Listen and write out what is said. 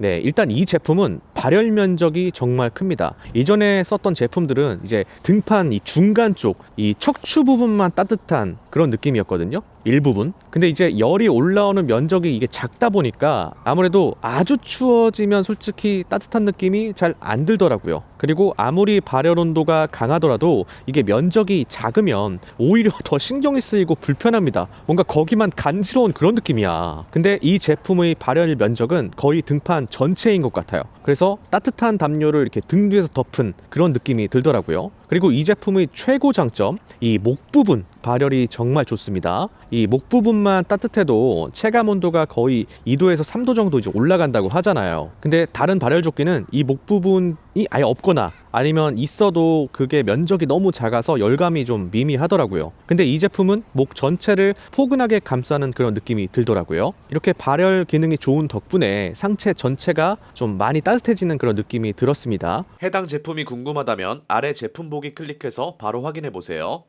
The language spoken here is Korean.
네, 일단 이 제품은 발열 면적이 정말 큽니다. 이전에 썼던 제품들은 이제 등판 이 중간 쪽, 이 척추 부분만 따뜻한 그런 느낌이었거든요. 일부분. 근데 이제 열이 올라오는 면적이 이게 작다 보니까 아무래도 아주 추워지면 솔직히 따뜻한 느낌이 잘 안 들더라고요. 그리고 아무리 발열 온도가 강하더라도 이게 면적이 작으면 오히려 더 신경이 쓰이고 불편합니다. 뭔가 거기만 간지러운 그런 느낌이야. 근데 이 제품의 발열 면적은 거의 등판 전체인 것 같아요. 그래서 따뜻한 담요를 이렇게 등 뒤에서 덮은 그런 느낌이 들더라고요. 그리고 이 제품의 최고 장점, 이 목 부분 발열이 정말 좋습니다. 이 목 부분만 따뜻해도 체감 온도가 거의 2도에서 3도 정도 이제 올라간다고 하잖아요. 근데 다른 발열 조끼는 이 목 부분 이 아예 없거나 아니면 있어도 그게 면적이 너무 작아서 열감이 좀 미미하더라고요. 근데 이 제품은 목 전체를 포근하게 감싸는 그런 느낌이 들더라고요. 이렇게 발열 기능이 좋은 덕분에 상체 전체가 좀 많이 따뜻해지는 그런 느낌이 들었습니다. 해당 제품이 궁금하다면 아래 제품 보기 클릭해서 바로 확인해 보세요.